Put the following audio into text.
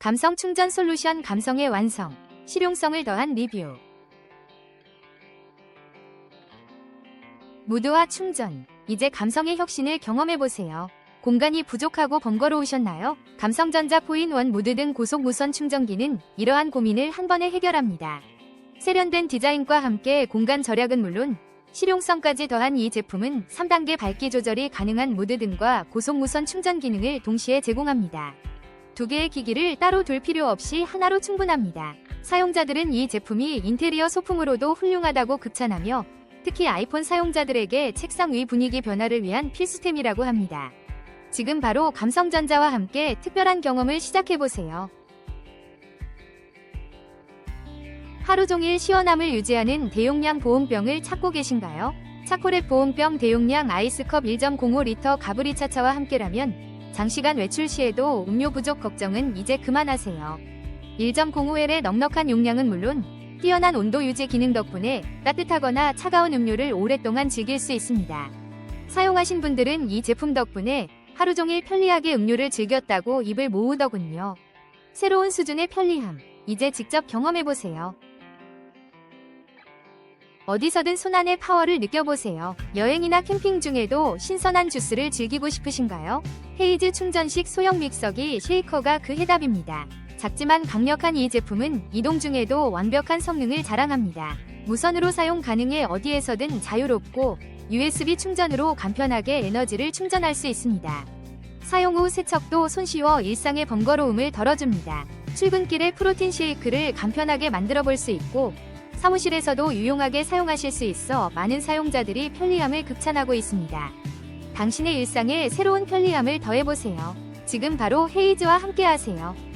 감성 충전 솔루션 감성의 완성, 실용성을 더한 리뷰. 무드와 충전, 이제 감성의 혁신을 경험해보세요. 공간이 부족하고 번거로우셨나요? 감성전자 포인원 무드 등 고속 무선 충전기는 이러한 고민을 한 번에 해결합니다. 세련된 디자인과 함께 공간 절약은 물론 실용성까지 더한 이 제품은 3단계 밝기 조절이 가능한 무드 등과 고속 무선 충전 기능을 동시에 제공합니다. 두 개의 기기를 따로 둘 필요 없이 하나로 충분합니다. 사용자들은 이 제품이 인테리어 소품으로도 훌륭하다고 극찬하며 특히 아이폰 사용자들에게 책상 위 분위기 변화를 위한 필수템이라고 합니다. 지금 바로 감성전자와 함께 특별한 경험을 시작해보세요. 하루 종일 시원함을 유지하는 대용량 보온병을 찾고 계신가요? 차코렛 보온병 대용량 아이스컵 1.05리터 가브리차차와 함께라면 장시간 외출 시에도 음료 부족 걱정은 이제 그만하세요. 1.05L의 넉넉한 용량은 물론 뛰어난 온도 유지 기능 덕분에 따뜻하거나 차가운 음료를 오랫동안 즐길 수 있습니다. 사용하신 분들은 이 제품 덕분에 하루 종일 편리하게 음료를 즐겼다고 입을 모으더군요. 새로운 수준의 편리함, 이제 직접 경험해보세요. 어디서든 손안의 파워를 느껴보세요. 여행이나 캠핑 중에도 신선한 주스를 즐기고 싶으신가요? 헤이즈 충전식 소형 믹서기 쉐이커가 그 해답입니다. 작지만 강력한 이 제품은 이동 중에도 완벽한 성능을 자랑합니다. 무선으로 사용 가능해 어디에서든 자유롭고 USB 충전으로 간편하게 에너지를 충전할 수 있습니다. 사용 후 세척도 손쉬워 일상의 번거로움을 덜어줍니다. 출근길에 프로틴 쉐이크를 간편하게 만들어 볼 수 있고 사무실에서도 유용하게 사용하실 수 있어 많은 사용자들이 편리함을 극찬하고 있습니다. 당신의 일상에 새로운 편리함을 더해보세요. 지금 바로 헤이즈와 함께하세요.